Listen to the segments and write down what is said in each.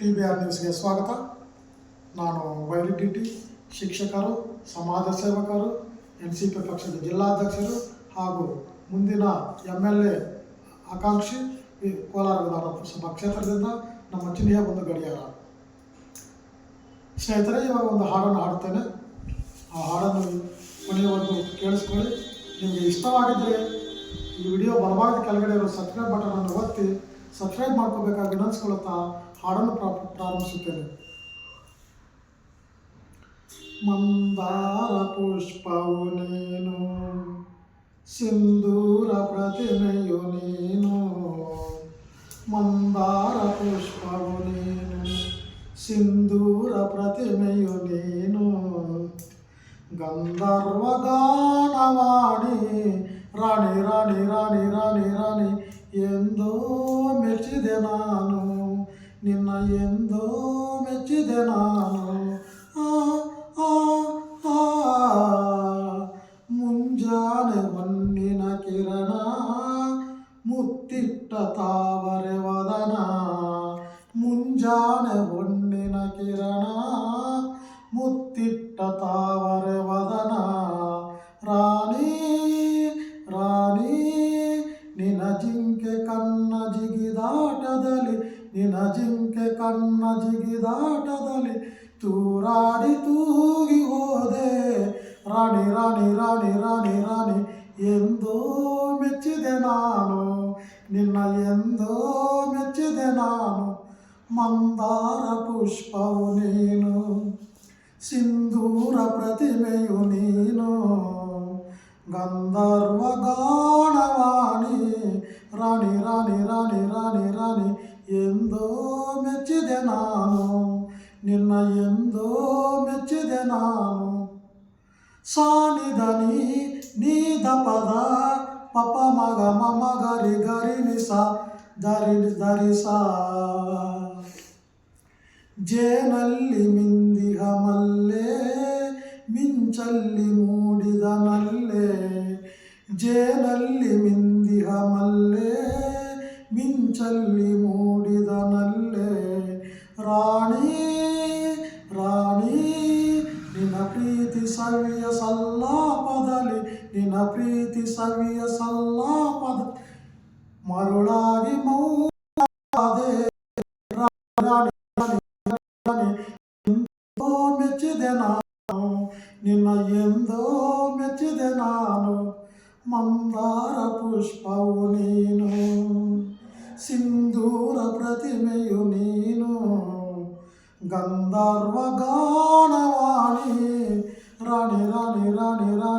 T B R ನ್ಯೂಸ್ಗೆ ಸ್ವಾಗತ. ನಾನು ವೈರಿಟಿಟಿ ಶಿಕ್ಷಕರು, ಸಮಾಜ ಸೇವಕರು, ಎನ್ ಸಿ ಪಿ ಪಕ್ಷದ ಜಿಲ್ಲಾಧ್ಯಕ್ಷರು ಹಾಗೂ ಮುಂದಿನ ಎಂ ಎಲ್ ಎ ಆಕಾಂಕ್ಷಿ ಕೋಲಾರ ವಿಧಾನಸಭಾ ಕ್ಷೇತ್ರದಿಂದ ನಮ್ಮ ಚಿಹ್ನೆಯ ಒಂದು ಗಡಿಯಾರ. ಸ್ನೇಹಿತರೆ, ಇವಾಗ ಒಂದು ಹಾಡನ್ನು ಹಾಡ್ತೇನೆ ಆ ಹಾಡನ್ನು ಕೊನೆಯವರೆಗೂ ಕೇಳಿಸ್ಕೊಳ್ಳಿ. ನಿಮಗೆ ಇಷ್ಟವಾಗಿದ್ದರೆ ಈ ವಿಡಿಯೋ ಬಲವಾಗಿ ಕೆಳಗಡೆ ಇರೋ ಸಬ್ಸ್ಕ್ರೈಬ್ ಬಟನನ್ನು ಒತ್ತಿ ಸಬ್ಸ್ಕ್ರೈಬ್ ಮಾಡ್ಕೋಬೇಕಾಗಿ ವಿನಂತಿಸ್ಕೊಳ್ತಾ ಹಾಡನ್ನು ಪ್ರಾ- ಪ್ರಾರಂಭಿಸುತ್ತೇನೆ ಮಂದಾರ ಪುಷ್ಪವು ನೀನು ಸಿಂಧೂರ ಪ್ರತಿಮೆಯು ನೀನು ಮಂದಾರ ಪುಷ್ಪವು ನೀನು ಸಿಂಧೂರ ಪ್ರತಿಮೆಯು ನೀನು ಗಂಧರ್ವ ಗಾನವಾಣಿ ರಾಣಿ ರಾಣಿ ರಾಣಿ ರಾಣಿ ರಾಣಿ ಎಂದೋ ಮೆಚ್ಚಿದೆ ನಾನು ನಿನ್ನ ಎಂದೋ ಮೆಚ್ಚಿದೆ ನಾನು. ಮುಂಜಾನೆ ಮಣ್ಣಿನ ಕಿರಣ, ಮುತ್ತಿಟ್ಟ ತಾವರೆ ವದನ. ಮುಂಜಾನೆ ಮಣ್ಣಿನ ಕಿರಣ, ಮುತ್ತಿಟ್ಟ ತಾವರೆ ನಿನ ಜಿಂಕೆ ಕನ್ನ ಜಿಗಿದಾಟದಲ್ಲಿ ತೂರಾಡಿ ತೂಗಿ ಹೋದೆ ರಾಣಿ ರಾಣಿ ರಾಣಿ ರಾಣಿ ರಾಣಿ ಎಂದೋ ಮೆಚ್ಚಿದೆ ನಾನು ನಿನ್ನ ಎಂದೋ ಮೆಚ್ಚಿದೆ ನಾನು ಮಂದಾರ ಪುಷ್ಪವು ನೀನು ಸಿಂಧೂರ ಪ್ರತಿಮೆಯು ನೀನು ಗಂಧರ್ವ ಗಾಣವಾಣಿ ರಾಣಿ ರಾಣಿ ರಾಣಿ ರಾಣಿ ರಾಣಿ ಎಂದೋ ಮೆಚ್ಚಿದೆ ನಾನು ನಿನ್ನ ಎಂದೋ ಮೆಚ್ಚಿದೆ ನಾನು ಸಾನಿದನಿ ನೀದ ಪದ ಪಪ ಮಗ ಮಮ ಗರಿ ಗರಿ ನಿಸ ದರಿ ಧರಿಸ ಜೇನಲ್ಲಿ ಮಿಂದಿಹ ప్రీతి సవియ సల్లాపద మరుళాది మౌదే ఎంతో మెచ్చిదెనాను నిన్న ఎందో మెచ్చిదెనాను మందార పుష్పవు నేను సింధూర ప్రతిమయు నేను గంధర్వగానవాణి రాణి రాణి రాణి రాణి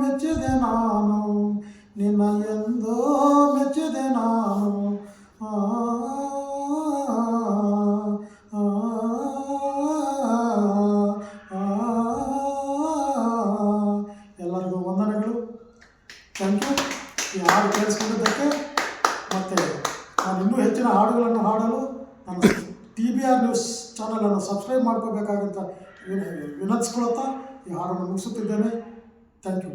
ಮೆಚ್ಚಿದೆ ನಾನು ನಿನ್ನ ಎಂದೋ ಮೆಚ್ಚಿದೆ ನಾನು ಎಲ್ಲರಿಗೂ ವಂದನೆಗಳು ಥ್ಯಾಂಕ್ ಯು ಈ ಹಾಡು ಕೇಳಿಸ್ಕೊಂಡಿದ್ದಕ್ಕೆ ಮತ್ತು ನಾನು ಇನ್ನೂ ಹೆಚ್ಚಿನ ಹಾಡುಗಳನ್ನು ಹಾಡಲು ನಾನು ಟಿ ಬಿ ಆರ್ ನ್ಯೂಸ್ ಚಾನಲನ್ನು ಸಬ್ಸ್ಕ್ರೈಬ್ ಮಾಡ್ಕೋಬೇಕಾಗಂತ ವಿನ ವಿನಂತಿಸ್ಕೊಳ್ತಾ ಈ ಹಾಡನ್ನು ಮುಗಿಸುತ್ತಿದ್ದೇನೆ ಥ್ಯಾಂಕ್ ಯು